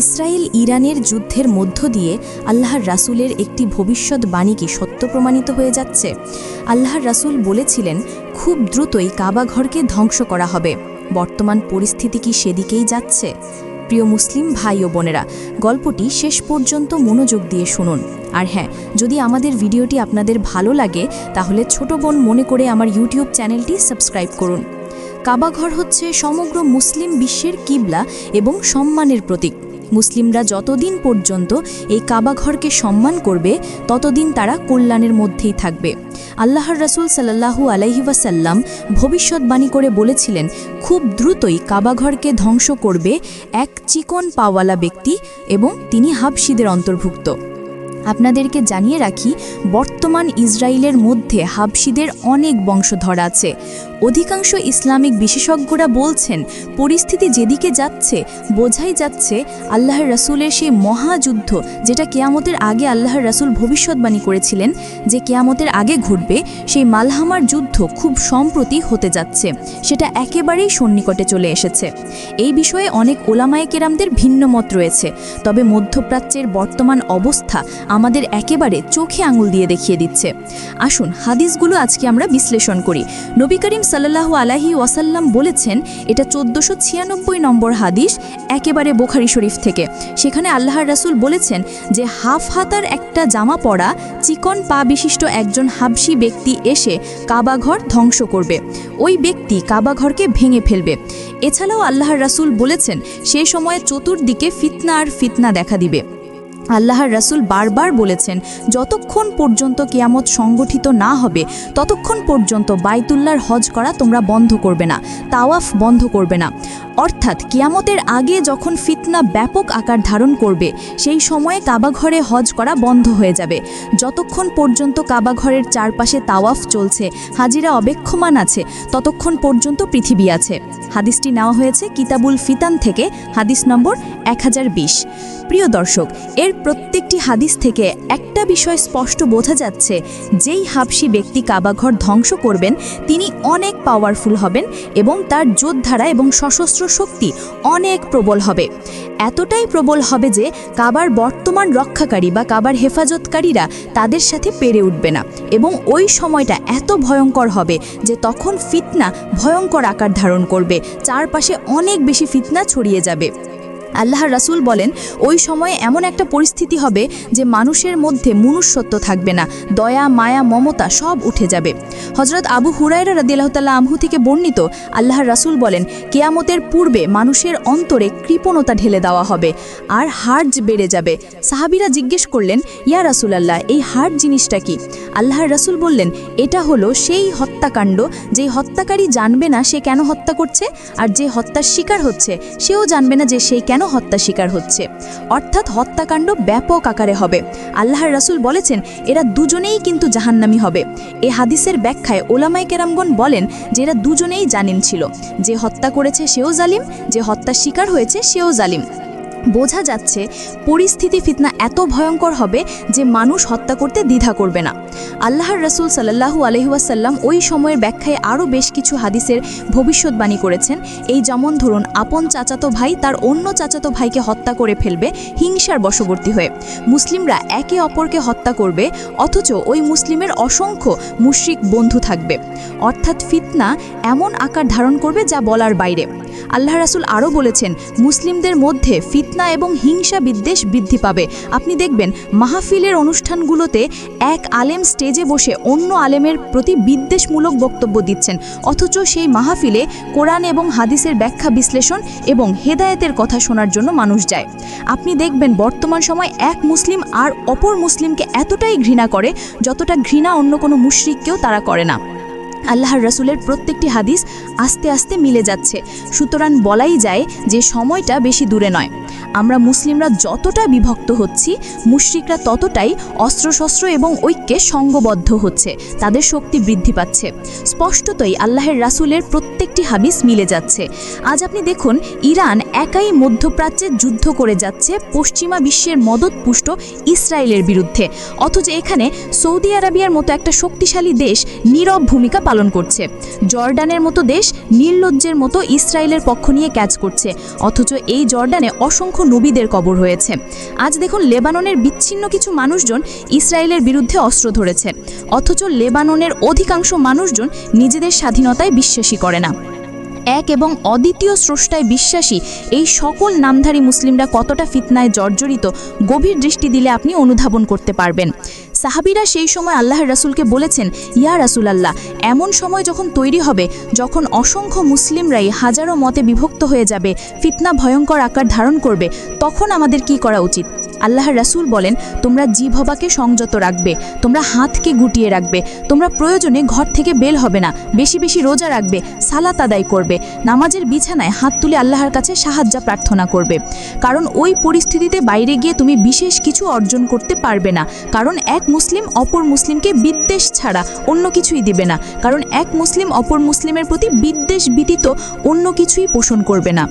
Israel ইরানের যুদ্ধের মধ্য দিয়ে আল্লাহর রাসুলের একটি ভবিষ্যৎবাণী কি সত্য প্রমাণিত হয়ে যাচ্ছে। আল্লাহর রাসূল বলেছিলেন, খুব দ্রুতই কাবা ঘরকে ধ্বংস করা হবে। বর্তমান পরিস্থিতি কি সেদিকেই যাচ্ছে? প্রিয় মুসলিম ভাই ও বোনেরা, গল্পটি শেষ পর্যন্ত মনোযোগ দিয়ে শুনুন। আর হ্যাঁ যদি আমাদের ভিডিওটি আপনাদের ভালো লাগে, তাহলে ছোট বোন মনে করে আমার ইউটিউব চ্যানেলটি সাবস্ক্রাইব করুন। কাবাঘর হচ্ছে সমগ্র মুসলিম বিশ্বের কিবলা এবং সম্মানের প্রতীক। মুসলিমরা যতদিন পর্যন্ত এই কাবাঘরকে সম্মান করবে, ততদিন তারা কল্যাণের মধ্যেই থাকবে। আল্লাহর রাসূল সাল্লাহু আলাইহিবাসাল্লাম ভবিষ্যৎবাণী করে বলেছিলেন, খুব দ্রুতই কাবাঘরকে ধ্বংস করবে এক চিকন পাওয়ালা ব্যক্তি এবং তিনি হাবশিদের অন্তর্ভুক্ত। আপনাদেরকে জানিয়ে রাখি, বর্তমান ইসরায়েলের মধ্যে হাবশিদের অনেক বংশধর আছে। অধিকাংশ ইসলামিক বিশেষজ্ঞরা বলছেন, পরিস্থিতি যেদিকে যাচ্ছে, বোঝাই যাচ্ছে আল্লাহর রাসূলের সেই মহাযুদ্ধ যেটা কেয়ামতের আগে আল্লাহর রাসূল ভবিষ্যৎবাণী করেছিলেন, যে কেয়ামতের আগে ঘটবে, সেই মালহামার যুদ্ধ খুব সম্প্রতি হতে যাচ্ছে, সেটা একেবারেই সন্নিকটে চলে এসেছে। এই বিষয়ে অনেক ওলামায়ে কেরামদের ভিন্ন মত রয়েছে, তবে মধ্যপ্রাচ্যের বর্তমান অবস্থা আমাদের একেবারে চোখে আঙুল দিয়ে দেখিয়ে দিচ্ছে। আসুন, হাদিসগুলো আজকে আমরা বিশ্লেষণ করি। নবী করিম সাল্লাল্লাহু আলাহি ওয়াসাল্লাম বলেছেন, এটা চোদ্দোশো ছিয়ানব্বই নম্বর হাদিস, একেবারে বোখারি শরীফ থেকে। সেখানে আল্লাহর রাসুল বলেছেন যে, হাফ হাতার একটা জামা পরা, চিকন পা বিশিষ্ট একজন হাবসি ব্যক্তি এসে কাবাঘর ধ্বংস করবে। ওই ব্যক্তি কাবাঘরকে ভেঙে ফেলবে। এছাড়াও আল্লাহর রাসুল বলেছেন, সে সময়ে চতুর্দিকে ফিতনা আর ফিতনা দেখা দিবে। আল্লাহর রাসূল বারবার বলেছেন, যতক্ষণ পর্যন্ত কেয়ামত সংগঠিত না হবে, ততক্ষণ পর্যন্ত বাইতুল্লাহর হজ করা তোমরা বন্ধ করবে না, তাওয়াফ বন্ধ করবে না। অর্থাৎ কিয়ামতের আগে যখন ফিতনা ব্যাপক আকার ধারণ করবে, সেই সময়ে কাবাঘরে হজ করা বন্ধ হয়ে যাবে। যতক্ষণ পর্যন্ত কাবাঘরের চারপাশে তাওয়াফ চলছে, হাজিরা অবেক্ষমান আছে, ততক্ষণ পর্যন্ত পৃথিবী আছে। হাদিসটি নেওয়া হয়েছে কিতাবুল ফিতান থেকে, হাদিস নম্বর এক হাজার বিশ। প্রিয় দর্শক, এর প্রত্যেকটি হাদিস থেকে একটা বিষয় স্পষ্ট বোঝা যাচ্ছে, যেই হাবসি ব্যক্তি কাবাঘর ধ্বংস করবেন, তিনি অনেক পাওয়ারফুল হবেন এবং তার যোদ্ধারা এবং সশস্ত্র শক্তি অনেক প্রবল হবে। এতটাই প্রবল হবে যে কাবার বর্তমান রক্ষাকারী বা কাবার হেফাজতকারীরা তাদের সাথে পেরে উঠবে না এবং ওই সময়টা এত ভয়ঙ্কর হবে যে তখন ফিতনা ভয়ঙ্কর আকার ধারণ করবে, চারপাশে অনেক বেশি ফিতনা ছড়িয়ে যাবে। আল্লাহর রাসূল বলেন, ওই সময়ে এমন একটা পরিস্থিতি হবে যে মানুষের মধ্যে মনুষ্যত্ব থাকবে না, দয়া, মায়া, মমতা সব উঠে যাবে। হজরত আবু হুরায়রা রাদিয়াল্লাহু তাআলা আমহু থেকে বর্ণিত আল্লাহর রাসূল বলেন, কেয়ামতের পূর্বে মানুষের অন্তরে কৃপণতা ঢেলে দেওয়া হবে আর হার্জ বেড়ে যাবে। সাহাবীরা জিজ্ঞেস করলেন, ইয়া রাসুল আল্লাহ এই হার্ট জিনিসটা কি? আল্লাহর রাসূল বললেন, এটা হলো সেই হত্যাকাণ্ড, যে হত্যাকারী জানবে না সে কেন হত্যা করছে, আর যে হত্যার শিকার হচ্ছে, সেও জানবে না যে সেই কেন হত্যা শিকার হচ্ছে। অর্থাৎ হত্যাকাণ্ড ব্যাপক আকারে হবে। আল্লাহর রাসুল বলেছেন, এরা দুজনেই কিন্তু জাহান্নামি হবে। এ হাদিসের ব্যাখ্যায় ওলামাই কেরামগন বলেন যে এরা দুজনেই জালিম ছিল। যে হত্যা করেছে সেও জালিম, যে হত্যা শিকার হয়েছে সেও জালিম। বোঝা যাচ্ছে পরিস্থিতি ফিতনা এত ভয়ঙ্কর হবে যে মানুষ হত্যা করতে দ্বিধা করবে না। আল্লাহর রসুল সাল্লাহু আলহিউসাল্লাম ওই সময়ের ব্যাখ্যায় আরও বেশ কিছু হাদিসের ভবিষ্যৎবাণী করেছেন। এই যেমন ধরুন, আপন চাচাতো ভাই তার অন্য চাচাতো ভাইকে হত্যা করে ফেলবে, হিংসার বশবর্তী হয়ে। মুসলিমরা একে অপরকে হত্যা করবে, অথচ ওই মুসলিমের অসংখ্য মুশরিক বন্ধু থাকবে। অর্থাৎ ফিতনা এমন আকার ধারণ করবে যা বলার বাইরে। আল্লাহ রাসুল আরও বলেছেন, মুসলিমদের মধ্যে ফিতনা এবং হিংসা বিদ্বেষ বৃদ্ধি পাবে। আপনি দেখবেন, মাহফিলের অনুষ্ঠানগুলোতে এক আলেম স্টেজে বসে অন্য আলেমের প্রতি বিদ্বেষমূলক বক্তব্য দিচ্ছেন। অথচ সেই মাহফিলে কোরআন এবং হাদিসের ব্যাখ্যা বিশ্লেষণ এবং হেদায়েতের কথা শোনার জন্য মানুষ যায়। আপনি দেখবেন, বর্তমান সময় এক মুসলিম আর অপর মুসলিমকে এতটাই ঘৃণা করে, যতটা ঘৃণা অন্য কোনো মুশরিককেও তারা করে না। আল্লাহর রসুলের প্রত্যেকটি হাদিস আস্তে আস্তে মিলে যাচ্ছে। সুতরাং বলাই যায় যে সময়টা বেশি দূরে নয়। আমরা মুসলিমরা যতটা বিভক্ত হচ্ছি, মুশরিকরা ততটাই অস্ত্রশস্ত্র এবং ঐক্যে সঙ্গবদ্ধ হচ্ছে, তাদের শক্তি বৃদ্ধি পাচ্ছে। স্পষ্টতই আল্লাহের রাসুলের প্রত্যেকটি হাদিস মিলে যাচ্ছে। আজ আপনি দেখুন, ইরান একাই মধ্যপ্রাচ্যে যুদ্ধ করে যাচ্ছে পশ্চিমা বিশ্বের মদতপুষ্ট ইসরায়েলের বিরুদ্ধে। অথচ এখানে সৌদি আরবিয়ার মতো একটা শক্তিশালী দেশ নীরব ভূমিকা পালন করছে। জর্ডানের মতো দেশ নির্লজ্জের মতো ইসরায়েলের পক্ষ নিয়ে ক্যাচ করছে। অথচ এই জর্ডানে অসংখ্য অসংখ্য নবীদের কবর হয়েছে। আজ দেখুন, লেবাননের বিচ্ছিন্ন কিছু মানুষজন ইসরায়েলের বিরুদ্ধে অস্ত্র ধরেছে। অথচ লেবাননের অধিকাংশ মানুষজন নিজেদের স্বাধীনতায় বিশ্বাসী করে না। এক এবং অদ্বিতীয় স্রষ্টায় বিশ্বাসী এই সকল নামধারী মুসলিমরা কতটা ফিতনায় জর্জরিত, গভীর দৃষ্টি দিলে আপনি অনুধাবন করতে পারবেন। সাহাবিরা সেই সময় আল্লাহর রাসুলকে বলেছেন, ইয়া রাসূল আল্লাহ এমন সময় যখন তৈরি হবে, যখন অসংখ্য মুসলিমরাই হাজারো মতে বিভক্ত হয়ে যাবে, ফিতনা ভয়ঙ্কর আকার ধারণ করবে, তখন আমাদের কি করা উচিত? আল্লাহর রাসূল বলেন, তোমরা জিভবাকে সংযত রাখবে, তোমরা হাতকে গুটিয়ে রাখবে, তোমরা প্রয়োজনে ঘর থেকে বেল হবে না, বেশি বেশি রোজা রাখবে, সালাত আদায় করবে, নামাজের বিছানায় হাত তুলে আল্লাহর কাছে সাহায্য প্রার্থনা করবে। কারণ ওই পরিস্থিতিতে বাইরে গিয়ে তুমি বিশেষ কিছু অর্জন করতে পারবে না, কারণ এক মুসলিম অপর মুসলিমকে বিদ্বেষ ছাড়া অন্য কিছুই দিবে না। কারণ এক মুসলিম অপর মুসলিমের প্রতি বিদ্বেষ ব্যতীত অন্য কিছুই পোষণ করবে না।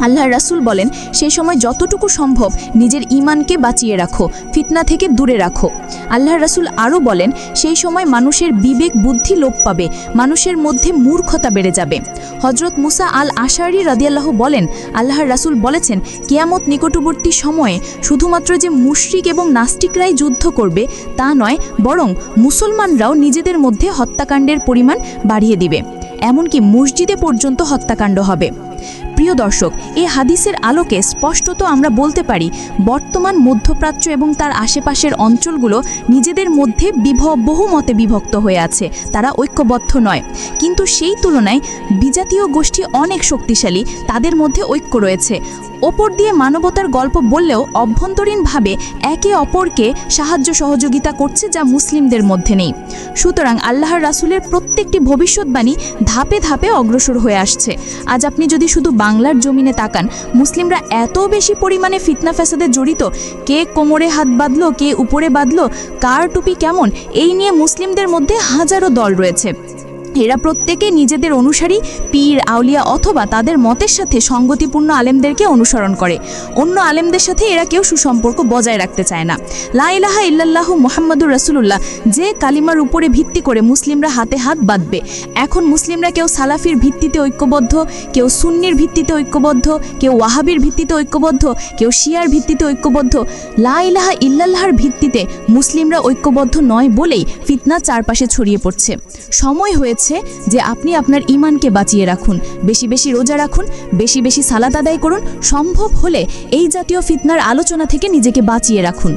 আল্লাহ রাসুল বলেন সেই সময় যতটুকু সম্ভব নিজের ইমানকে বাঁচিয়ে রাখো, ফিতনা থেকে দূরে রাখো। আল্লাহ রাসূল আরও বলেন, সেই সময় মানুষের বিবেক বুদ্ধি লোপ পাবে, মানুষের মধ্যে মূর্খতা বেড়ে যাবে। হজরত মুসা আল আশারি রাদিয়াল্লাহ বলেন, আল্লাহর রাসুল বলেছেন, কিয়ামত নিকটবর্তী সময়ে শুধুমাত্র যে মুশরিক এবং নাস্তিকরাই যুদ্ধ করবে, তা নয়, বরং মুসলমানরাও নিজেদের মধ্যে হত্যাকাণ্ডের পরিমাণ বাড়িয়ে দিবে। এমনকি মসজিদে পর্যন্ত হত্যাকাণ্ড হবে। প্রিয় দর্শক এই হাদিসের আলোকে স্পষ্টত আমরা বলতে পারি, বর্তমান মধ্যপ্রাচ্য এবং তার আশেপাশের অঞ্চলগুলো নিজেদের মধ্যে বিভ বহু মতে বিভক্ত হয়ে আছে, তারা ঐক্যবদ্ধ নয়। কিন্তু সেই তুলনায় বিজাতীয় গোষ্ঠী অনেক শক্তিশালী, তাদের মধ্যে ঐক্য রয়েছে। ওপর দিয়ে মানবতার গল্প বললেও অভ্যন্তরীণভাবে একে অপরকে সাহায্য সহযোগিতা করছে যা মুসলিমদের মধ্যে নেই। সুতরাং আল্লাহর রাসূলের প্রত্যেকটি ভবিষ্যৎবাণী ধাপে ধাপে অগ্রসর হয়ে আসছে। আজ আপনি যদি শুধু বাংলার জমিনে তাকান, মুসলিমরা এত বেশি পরিমাণে ফিতনা ফ্যাসাদে জড়িত, কে কোমরে হাত বাঁধলো, কে উপরে বাঁধলো, কার টুপি কেমন, এই নিয়ে মুসলিমদের মধ্যে হাজারো দল রয়েছে। এরা প্রত্যেকে নিজেদের অনুসারী, পীর, আউলিয়া অথবা তাদের মতের সাথে সঙ্গতিপূর্ণ আলেমদেরকে অনুসরণ করে। অন্য আলেমদের সাথে এরা কেউ সুসম্পর্ক বজায় রাখতে চায় না। লাইলাহা ইল্লাল্লাহ মোহাম্মদুর রাসূলুল্লাহ, যে কালিমার উপরে ভিত্তি করে মুসলিমরা হাতে হাত বাঁধবে। এখন মুসলিমরা কেউ সালাফির ভিত্তিতে ঐক্যবদ্ধ, কেউ সুন্নির ভিত্তিতে ঐক্যবদ্ধ, কেউ ওয়াহাবির ভিত্তিতে ঐক্যবদ্ধ, কেউ শিয়ার ভিত্তিতে ঐক্যবদ্ধ। লা ইলাহা ইল্লাল্লাহর ভিত্তিতে মুসলিমরা ঐক্যবদ্ধ নয় বলেই ফিতনা চারপাশে ছড়িয়ে পড়ছে। সময় হয়েছে যে আপনি আপনার ইমানকে বাঁচিয়ে রাখুন, বেশি বেশি রোজা রাখুন, বেশি বেশি সালাদ আদায় করুন, সম্ভব হলে এই জাতীয় ফিতনার আলোচনা থেকে নিজেকে বাঁচিয়ে রাখুন।